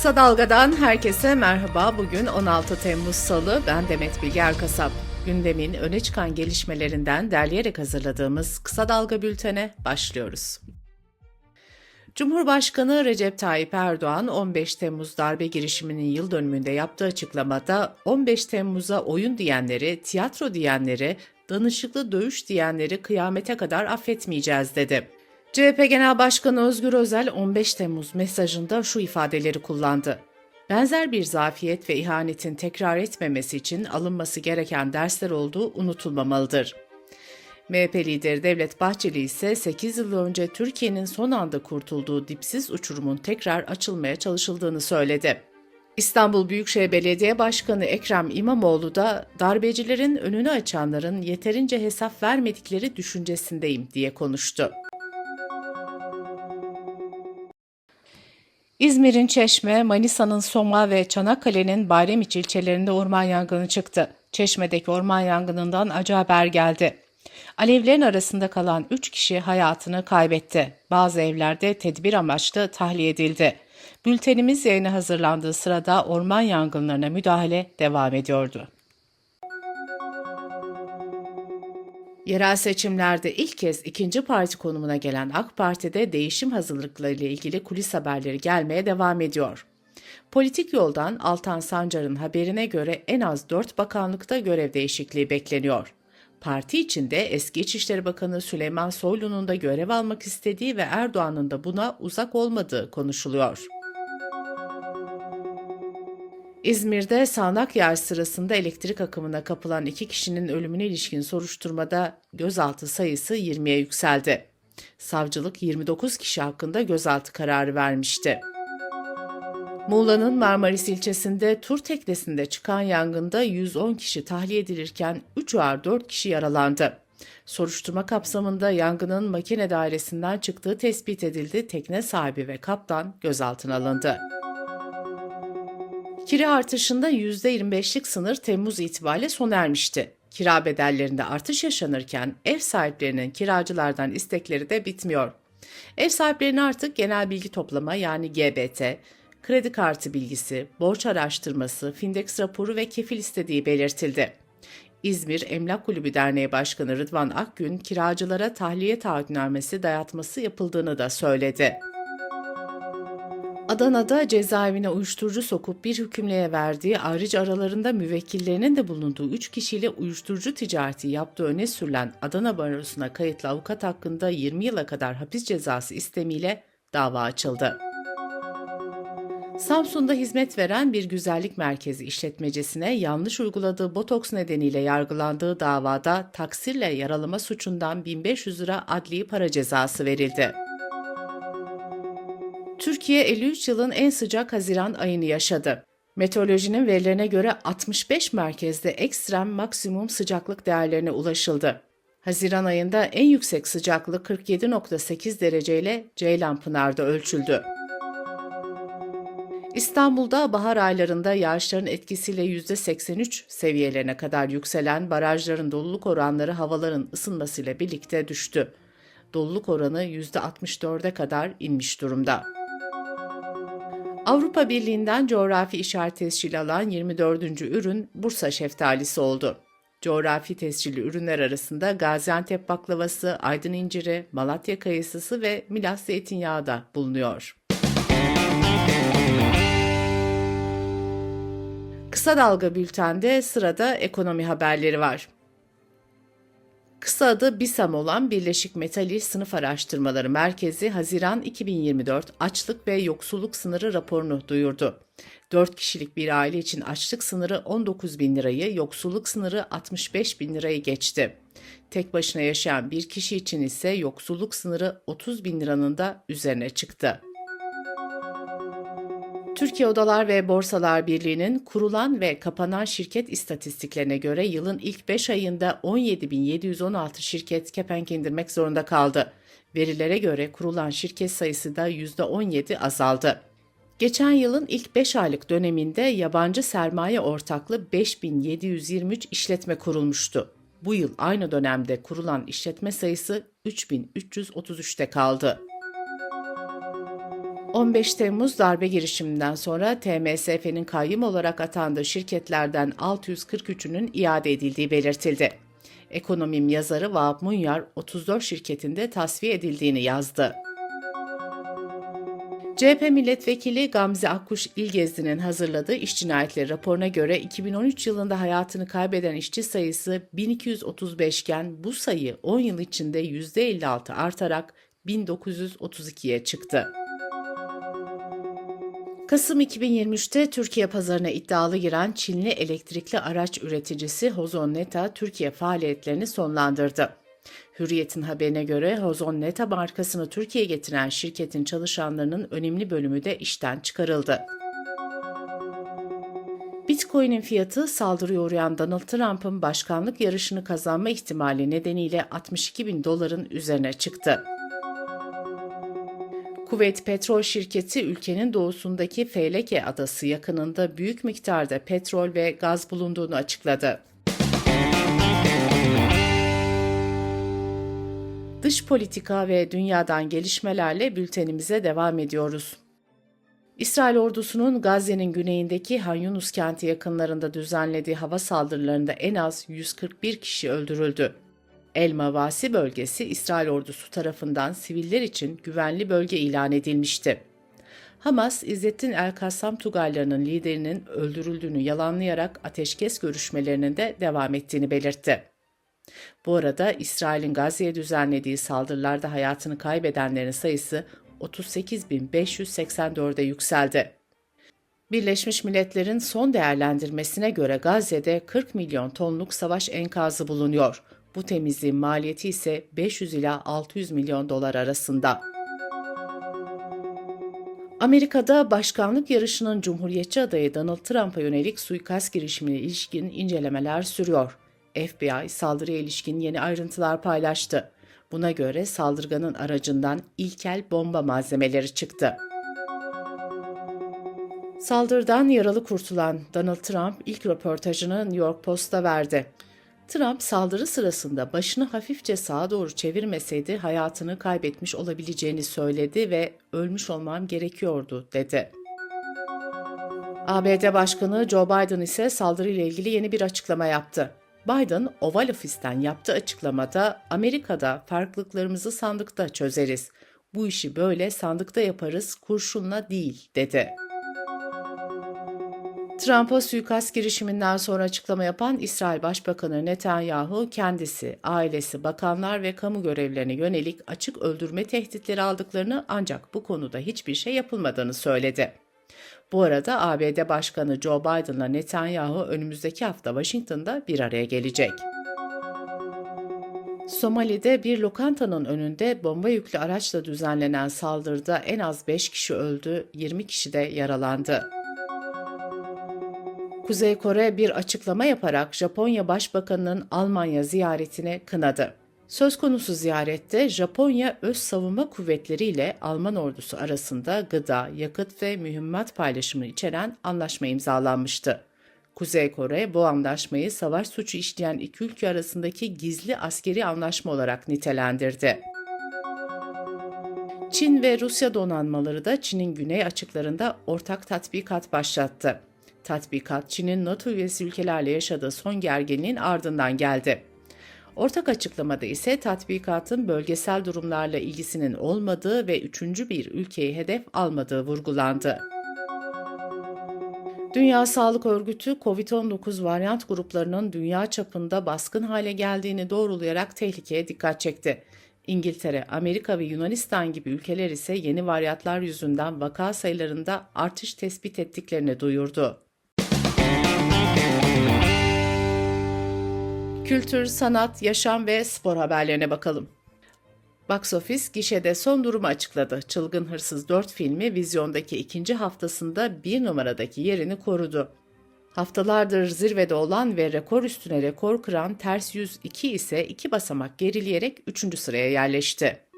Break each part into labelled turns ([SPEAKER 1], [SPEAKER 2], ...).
[SPEAKER 1] Kısa Dalga'dan herkese merhaba. Bugün 16 Temmuz Salı. Ben Demet Bilge Erkasap. Gündemin öne çıkan gelişmelerinden derleyerek hazırladığımız Kısa Dalga bültene başlıyoruz. Cumhurbaşkanı Recep Tayyip Erdoğan 15 Temmuz darbe girişiminin yıl dönümünde yaptığı açıklamada 15 Temmuz'a oyun diyenleri, tiyatro diyenleri, danışıklı dövüş diyenleri kıyamete kadar affetmeyeceğiz dedi. CHP Genel Başkanı Özgür Özel 15 Temmuz mesajında şu ifadeleri kullandı. Benzer bir zafiyet ve ihanetin tekrar etmemesi için alınması gereken dersler olduğu unutulmamalıdır. MHP lideri Devlet Bahçeli ise 8 yıl önce Türkiye'nin son anda kurtulduğu dipsiz uçurumun tekrar açılmaya çalışıldığını söyledi. İstanbul Büyükşehir Belediye Başkanı Ekrem İmamoğlu da darbecilerin önünü açanların yeterince hesap vermedikleri düşüncesindeyim diye konuştu. İzmir'in Çeşme, Manisa'nın Soma ve Çanakkale'nin Bayramiç ilçelerinde orman yangını çıktı. Çeşme'deki orman yangınından acı haber geldi. Alevlerin arasında kalan 3 kişi hayatını kaybetti. Bazı evlerde tedbir amaçlı tahliye edildi. Bültenimiz yayına hazırlandığı sırada orman yangınlarına müdahale devam ediyordu. Yerel seçimlerde ilk kez ikinci parti konumuna gelen AK Parti'de değişim hazırlıklarıyla ilgili kulis haberleri gelmeye devam ediyor. Politik yoldan Altan Sancar'ın haberine göre en az 4 bakanlıkta görev değişikliği bekleniyor. Parti içinde eski İçişleri Bakanı Süleyman Soylu'nun da görev almak istediği ve Erdoğan'ın da buna uzak olmadığı konuşuluyor. İzmir'de sağanak yağış sırasında elektrik akımına kapılan iki kişinin ölümüne ilişkin soruşturmada gözaltı sayısı 20'ye yükseldi. Savcılık 29 kişi hakkında gözaltı kararı vermişti. Muğla'nın Marmaris ilçesinde tur teknesinde çıkan yangında 110 kişi tahliye edilirken 3 ağır 4 kişi yaralandı. Soruşturma kapsamında yangının makine dairesinden çıktığı tespit edildi. Tekne sahibi ve kaptan gözaltına alındı. Kira artışında %25'lik sınır Temmuz itibariyle sona ermişti. Kira bedellerinde artış yaşanırken ev sahiplerinin kiracılardan istekleri de bitmiyor. Ev sahiplerine artık genel bilgi toplama yani GBT, kredi kartı bilgisi, borç araştırması, Findex raporu ve kefil istediği belirtildi. İzmir Emlak Kulübü Derneği Başkanı Rıdvan Akgün, kiracılara tahliye taahhütnamesi dayatması yapıldığını da söyledi. Adana'da cezaevine uyuşturucu sokup bir hükümlüye verdiği ayrıca aralarında müvekkillerinin de bulunduğu 3 kişiyle uyuşturucu ticareti yaptığı öne sürülen Adana Barosu'na kayıtlı avukat hakkında 20 yıla kadar hapis cezası istemiyle dava açıldı. Samsun'da hizmet veren bir güzellik merkezi işletmecisine yanlış uyguladığı botoks nedeniyle yargılandığı davada taksirle yaralama suçundan 1500 lira adli para cezası verildi. Türkiye 53 yılın en sıcak Haziran ayını yaşadı. Meteorolojinin verilerine göre 65 merkezde ekstrem maksimum sıcaklık değerlerine ulaşıldı. Haziran ayında en yüksek sıcaklık 47.8 dereceyle Ceylanpınar'da ölçüldü. İstanbul'da bahar aylarında yağışların etkisiyle %83 seviyelerine kadar yükselen barajların doluluk oranları havaların ısınmasıyla birlikte düştü. Doluluk oranı %64'e kadar inmiş durumda. Avrupa Birliği'nden coğrafi işaret tescili alan 24. ürün Bursa şeftalisi oldu. Coğrafi tescilli ürünler arasında Gaziantep baklavası, Aydın inciri, Malatya kayısısı ve Milas zeytinyağı da bulunuyor. Kısa Dalga Bülten'de sırada ekonomi haberleri var. Kısa adı BİSAM olan Birleşik Metali Sınıf Araştırmaları Merkezi Haziran 2024 açlık ve yoksulluk sınırı raporunu duyurdu. 4 kişilik bir aile için açlık sınırı 19 bin lirayı, yoksulluk sınırı 65 bin lirayı geçti. Tek başına yaşayan bir kişi için ise yoksulluk sınırı 30 bin liranın da üzerine çıktı. Türkiye Odalar ve Borsalar Birliği'nin kurulan ve kapanan şirket istatistiklerine göre yılın ilk 5 ayında 17.716 şirket kepenk indirmek zorunda kaldı. Verilere göre kurulan şirket sayısı da %17 azaldı. Geçen yılın ilk 5 aylık döneminde yabancı sermaye ortaklı 5723 işletme kurulmuştu. Bu yıl aynı dönemde kurulan işletme sayısı 3333'te kaldı. 15 Temmuz darbe girişiminden sonra TMSF'nin kayyum olarak atandığı şirketlerden 643'ünün iade edildiği belirtildi. Ekonomim yazarı Vahap Munyar 34 şirketinde tasfiye edildiğini yazdı. CHP milletvekili Gamze Akkuş İlgezdi'nin hazırladığı iş cinayetleri raporuna göre 2013 yılında hayatını kaybeden işçi sayısı 1235 iken bu sayı 10 yıl içinde %56 artarak 1932'ye çıktı. Kasım 2023'te Türkiye pazarına iddialı giren Çinli elektrikli araç üreticisi Hozon Neta Türkiye faaliyetlerini sonlandırdı. Hürriyet'in haberine göre Hozon Neta markasını Türkiye'ye getiren şirketin çalışanlarının önemli bölümü de işten çıkarıldı. Bitcoin'in fiyatı saldırıya uğrayan Donald Trump'ın başkanlık yarışını kazanma ihtimali nedeniyle 62 bin doların üzerine çıktı. Kuveyt Petrol Şirketi ülkenin doğusundaki Feyleke Adası yakınında büyük miktarda petrol ve gaz bulunduğunu açıkladı. Dış politika ve dünyadan gelişmelerle bültenimize devam ediyoruz. İsrail ordusunun Gazze'nin güneyindeki Han Yunus kenti yakınlarında düzenlediği hava saldırılarında en az 141 kişi öldürüldü. El Mavasi bölgesi İsrail ordusu tarafından siviller için güvenli bölge ilan edilmişti. Hamas, İzzettin El-Kassam Tugaylarının liderinin öldürüldüğünü yalanlayarak ateşkes görüşmelerinin de devam ettiğini belirtti. Bu arada İsrail'in Gazze'ye düzenlediği saldırılarda hayatını kaybedenlerin sayısı 38.584'e yükseldi. Birleşmiş Milletler'in son değerlendirmesine göre Gazze'de 40 milyon tonluk savaş enkazı bulunuyor. Bu temizliğin maliyeti ise 500 ila 600 milyon dolar arasında. Amerika'da başkanlık yarışının Cumhuriyetçi adayı Donald Trump'a yönelik suikast girişimine ilişkin incelemeler sürüyor. FBI saldırıya ilişkin yeni ayrıntılar paylaştı. Buna göre saldırganın aracından ilkel bomba malzemeleri çıktı. Saldırıdan yaralı kurtulan Donald Trump ilk röportajını New York Post'a verdi. Trump saldırı sırasında başını hafifçe sağa doğru çevirmeseydi hayatını kaybetmiş olabileceğini söyledi ve ölmüş olmam gerekiyordu dedi. ABD Başkanı Joe Biden ise saldırıyla ilgili yeni bir açıklama yaptı. Biden, Oval Ofis'ten yaptığı açıklamada Amerika'da farklılıklarımızı sandıkta çözeriz. Bu işi böyle sandıkta yaparız, kurşunla değil, dedi. Trump'a suikast girişiminden sonra açıklama yapan İsrail Başbakanı Netanyahu kendisi, ailesi, bakanlar ve kamu görevlerine yönelik açık öldürme tehditleri aldıklarını ancak bu konuda hiçbir şey yapılmadığını söyledi. Bu arada ABD Başkanı Joe Biden'la Netanyahu önümüzdeki hafta Washington'da bir araya gelecek. Somali'de bir lokantanın önünde bomba yüklü araçla düzenlenen saldırıda en az 5 kişi öldü, 20 kişi de yaralandı. Kuzey Kore bir açıklama yaparak Japonya Başbakanı'nın Almanya ziyaretine kınadı. Söz konusu ziyarette Japonya öz savunma kuvvetleri ile Alman ordusu arasında gıda, yakıt ve mühimmat paylaşımı içeren anlaşma imzalanmıştı. Kuzey Kore bu anlaşmayı savaş suçu işleyen iki ülke arasındaki gizli askeri anlaşma olarak nitelendirdi. Çin ve Rusya donanmaları da Çin'in güney açıklarında ortak tatbikat başlattı. Tatbikat, Çin'in NATO üyesi ülkelerle yaşadığı son gerginliğin ardından geldi. Ortak açıklamada ise tatbikatın bölgesel durumlarla ilgisinin olmadığı ve üçüncü bir ülkeyi hedef almadığı vurgulandı. Dünya Sağlık Örgütü COVID-19 varyant gruplarının dünya çapında baskın hale geldiğini doğrulayarak tehlikeye dikkat çekti. İngiltere, Amerika ve Yunanistan gibi ülkeler ise yeni varyantlar yüzünden vaka sayılarında artış tespit ettiklerini duyurdu. Kültür, sanat, yaşam ve spor haberlerine bakalım. Box Office gişede son durumu açıkladı. Çılgın Hırsız 4 filmi vizyondaki ikinci haftasında bir numaradaki yerini korudu. Haftalardır zirvede olan ve rekor üstüne rekor kıran Ters 102 ise iki basamak gerileyerek 3. sıraya yerleşti.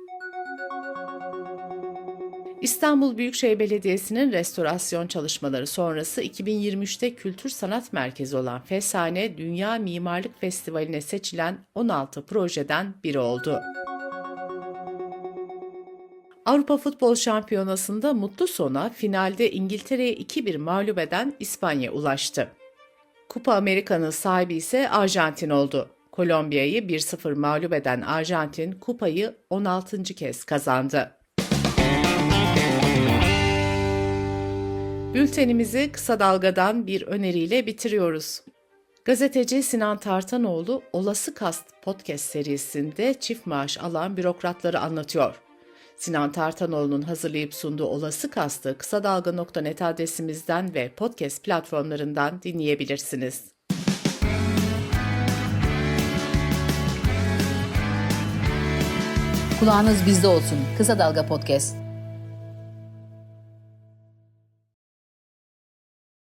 [SPEAKER 1] İstanbul Büyükşehir Belediyesi'nin restorasyon çalışmaları sonrası 2023'te Kültür Sanat Merkezi olan Feshane Dünya Mimarlık Festivali'ne seçilen 16 projeden biri oldu. Avrupa Futbol Şampiyonası'nda mutlu sona finalde İngiltere'ye 2-1 mağlup eden İspanya ulaştı. Kupa Amerika'nın sahibi ise Arjantin oldu. Kolombiya'yı 1-0 mağlup eden Arjantin kupayı 16. kez kazandı. Bültenimizi kısa dalgadan bir öneriyle bitiriyoruz. Gazeteci Sinan Tartanoğlu Olası Kast podcast serisinde çift maaş alan bürokratları anlatıyor. Sinan Tartanoğlu'nun hazırlayıp sunduğu Olası Kast'ı kısa dalga.net adresimizden ve podcast platformlarından dinleyebilirsiniz.
[SPEAKER 2] Kulağınız bizde olsun. Kısa Dalga Podcast.